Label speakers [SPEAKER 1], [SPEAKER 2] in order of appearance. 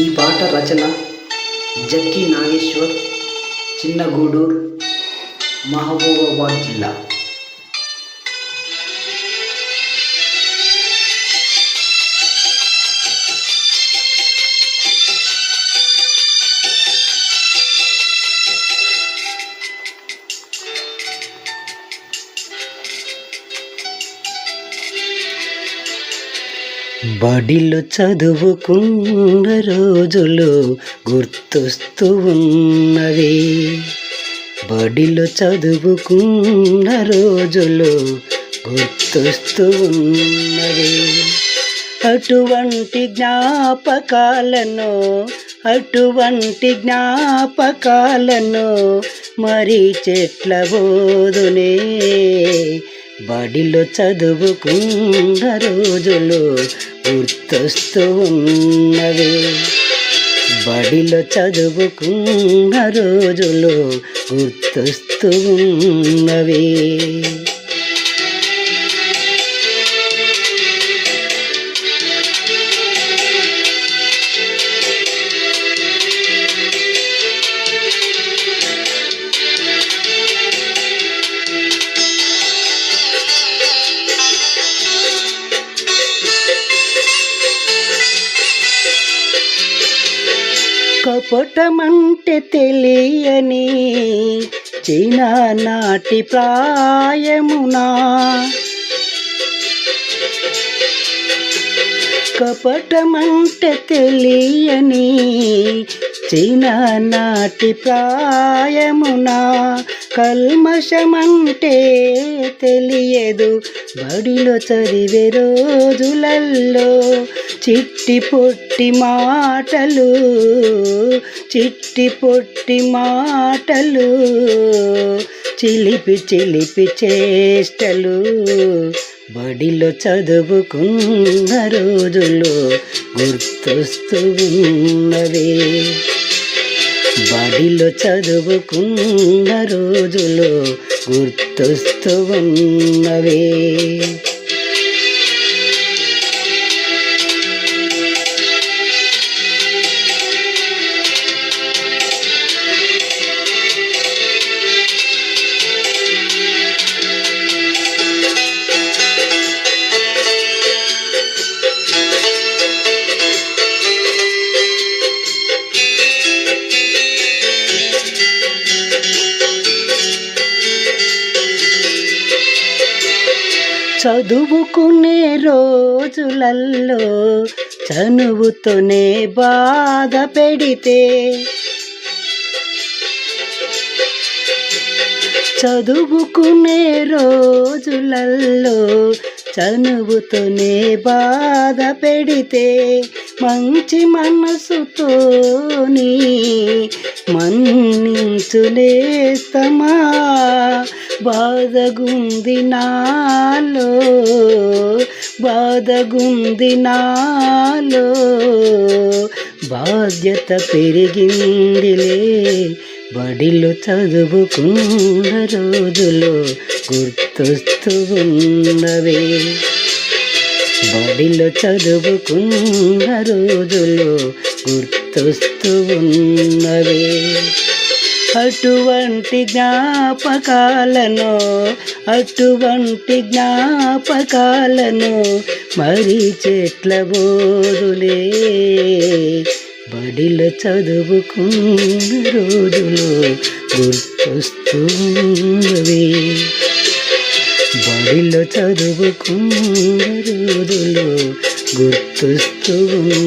[SPEAKER 1] ఈ పాట రచన జక్కి నాగేశ్వర్ చిన్నగూడూరు మహబూబాబాద్ జిల్లా. బడిలో చదువుకున్న రోజులు గుర్తొస్తూ ఉన్నవి. బడిలో చదువుకున్న రోజులు గుర్తొస్తూ ఉన్నవి. అటువంటి జ్ఞాపకాలను అటువంటి జ్ఞాపకాలను మరి చెట్ల బోధునే బడిలో చదువుకున్న రోజులు గుర్తొస్తూ ఉన్నవి. బడిలో చదువుకున్న రోజులు గుర్తొస్తూ ఉన్నవి. కపటమంటే తెలియని చైనా నాటి ప్రాయమునా. కపటమంటే తెలియని చైనా నాటి ప్రాయమునా. కల్మషమంటే తెలియదు. బడిలో చదివే రోజులల్లో చిట్టి పొట్టి మాటలు చిట్టి పొట్టి మాటలు చిలిపి చిలిపి చేష్టలు బడిలో చదువుకున్న రోజులు గుర్తొస్తూ ఉన్నవే. బడిలో చదువుకున్న రోజులు గుర్తొస్తూ ఉన్నవే. చదువుకునే రోజులల్లో చనువుతోనే బాధ పెడితే. చదువుకునే రోజులల్లో చనువుతోనే బాధ పెడితే. మంచి మనసుతోని మన్నించులేస్తమా? బాధగుంది నాలో బాధగుంది నాలో. బాధ్యత పెరిగిందిలే బడిలో చదువుకున్న రోజులు గుర్తొస్తూ ఉన్నవే బడిలో చదువుకున్న రోజులు గుర్తొస్తూ ఉన్నవే అటువంటి జ్ఞాపకాలను అటువంటి జ్ఞాపకాలను మరి చెట్ల బోరులే బడిలో చదువుకున్న రోజులు గుర్తొస్తున్నవి బడిలో చదువుకున్న రోజులు గుర్తొస్తున్నవి